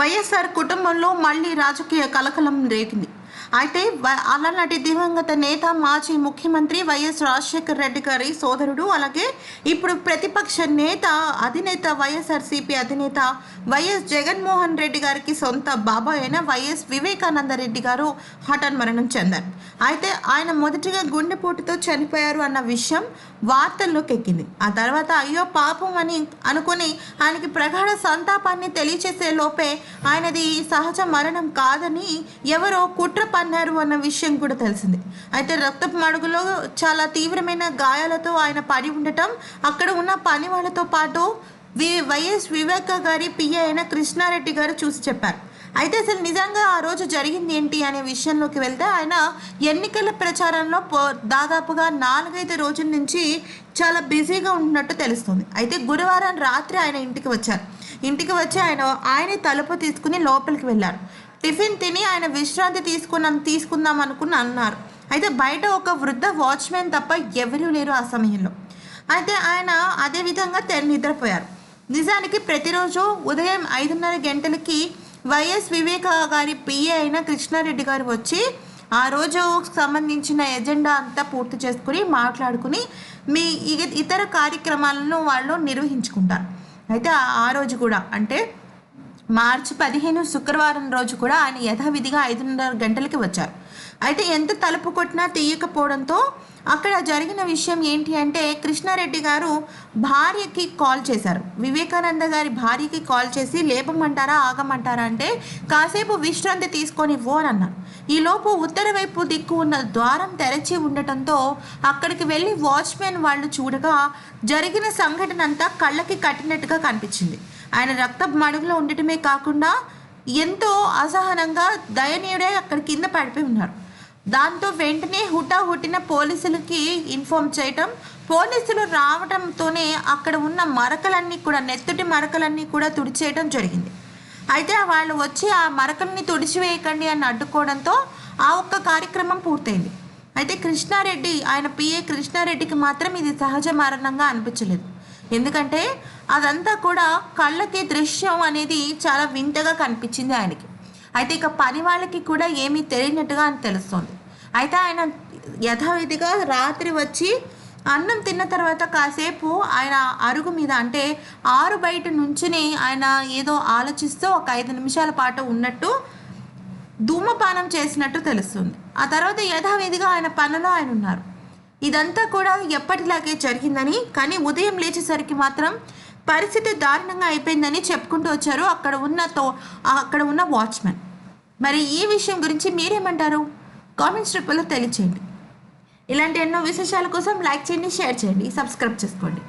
వైఎస్ఆర్ కుటుంబంలో మళ్ళీ రాజకీయ కలకలం రేగింది. అయితే అలనాటి దివంగత నేత మాజీ ముఖ్యమంత్రి వైఎస్ రాజశేఖర్ రెడ్డి గారి సోదరుడు అలాగే ఇప్పుడు ప్రతిపక్ష నేత అధినేత వైఎస్ఆర్సీపీ అధినేత వైఎస్ జగన్మోహన్ రెడ్డి గారికి సొంత బాబాయ్ అయిన వైఎస్ వివేకానంద రెడ్డి గారు హఠాన్ మరణం చెందారు. అయితే ఆయన మొదటిగా గుండెపోటుతో చనిపోయారు అన్న విషయం వార్తల్లోకి ఎక్కింది. ఆ తర్వాత అయ్యో పాపం అని అనుకుని ఆయనకి ప్రగాఢ సంతాపాన్ని తెలియచేసే లోపే ఆయనది సహజ మరణం కాదని ఎవరో కుట్ర అన్నారు అన్న విషయం కూడా తెలిసింది. అయితే రక్తపు మడుగులో చాలా తీవ్రమైన గాయాలతో ఆయన పడి ఉండటం అక్కడ ఉన్న పని వాళ్ళతో పాటు వి వైఎస్ వివేక గారి పిఏ అయిన కృష్ణారెడ్డి గారు చూసి చెప్పారు. అయితే అసలు నిజంగా ఆ రోజు జరిగింది ఏంటి అనే విషయంలోకి వెళ్తే ఆయన ఎన్నికల ప్రచారంలో పో- దాదాపుగా నాలుగైదు రోజుల నుంచి చాలా బిజీగా ఉంటున్నట్టు తెలుస్తుంది. అయితే గురువారం రాత్రి ఆయన ఇంటికి వచ్చారు. ఇంటికి వచ్చి ఆయన ఆయనే తలుపు తీసుకుని లోపలికి వెళ్ళారు. టిఫిన్ తిని ఆయన విశ్రాంతి తీసుకున్నాం తీసుకుందాం అనుకుని అన్నారు. అయితే బయట ఒక వృద్ధ వాచ్మెన్ తప్ప ఎవరూ లేరు ఆ సమయంలో. అయితే ఆయన అదే విధంగా తెర నిద్రపోయారు. నిజానికి ప్రతిరోజు ఉదయం ఐదున్నర గంటలకి వైఎస్ వివేక గారి పిఏ అయిన కృష్ణారెడ్డి గారు వచ్చి ఆ రోజు సంబంధించిన ఎజెండా అంతా పూర్తి చేసుకుని మాట్లాడుకుని మీ ఇగ- ఇతర కార్యక్రమాలను వాళ్ళు నిర్వహించుకుంటారు. అయితే ఆ రోజు కూడా అంటే మార్చి పదిహేను శుక్రవారం రోజు కూడా ఆయన యథావిధిగా ఐదున్నర గంటలకి వచ్చారు. అయితే ఎంత తలుపు కొట్టినా తీయకపోవడంతో అక్కడ జరిగిన విషయం ఏంటి అంటే కృష్ణారెడ్డి గారు భార్యకి కాల్ చేశారు. వివేకానంద గారి భార్యకి కాల్ చేసి లేపమంటారా ఆగమంటారా అంటే కాసేపు విశ్రాంతి తీసుకొని ఇవ్వు అని అన్నారు. ఈలోపు ఉత్తర వైపు దిక్కు ఉన్న ద్వారం తెరచి ఉండటంతో అక్కడికి వెళ్ళి వాచ్మెన్ వాళ్ళు చూడగా జరిగిన సంఘటన అంతా కళ్ళకి కట్టినట్టుగా కనిపించింది. ఆయన రక్త మడుగులో ఉండటమే కాకుండా ఎంతో అసహనంగా దయనీయుడే అక్కడ కింద పడిపోయి ఉన్నారు. దాంతో వెంటనే హుటా హుట్టిన పోలీసులకి ఇన్ఫామ్ చేయటం పోలీసులు రావటంతోనే అక్కడ ఉన్న మరకలన్నీ కూడా నెత్తుటి మరకలన్నీ కూడా తుడిచేయటం జరిగింది. అయితే వాళ్ళు వచ్చి ఆ మరకల్ని తుడిచివేయకండి అని అడ్డుకోవడంతో ఆ ఒక్క కార్యక్రమం పూర్తయింది. అయితే కృష్ణారెడ్డి ఆయన పిఏ కృష్ణారెడ్డికి మాత్రం ఇది సహజ మరణంగా అనిపించలేదు. ఎందుకంటే అదంతా కూడా కళ్ళకి దృశ్యం అనేది చాలా వింతగా కనిపించింది ఆయనకి. అయితే ఇక పని వాళ్ళకి కూడా ఏమీ తెలియనట్టుగా అని తెలుస్తుంది. అయితే ఆయన యథావిధిగా రాత్రి వచ్చి అన్నం తిన్న తర్వాత కాసేపు ఆయన అరుగు మీద అంటే ఆరు బయట నుంచుని ఆయన ఏదో ఆలోచిస్తూ ఒక ఐదు నిమిషాల పాటు ఉన్నట్టు ధూమపానం చేసినట్టు తెలుస్తుంది. ఆ తర్వాత యథావిధిగా ఆయన పనిలో ఆయన ఉన్నారు. ఇదంతా కూడా ఎప్పటిలాగే జరిగిందని కానీ ఉదయం లేచేసరికి మాత్రం పరిస్థితి దారుణంగా అయిపోయిందని చెప్పుకుంటూ వచ్చారు. అక్కడ ఉన్న తో అక్కడ ఉన్న వాచ్మెన్. మరి ఈ విషయం గురించి మీరేమంటారు? కామెంట్ స్ట్రిప్లో తెలియచేయండి. ఇలాంటి ఎన్నో విశేషాల కోసం లైక్ చేయండి షేర్ చేయండి సబ్స్క్రైబ్ చేసుకోండి.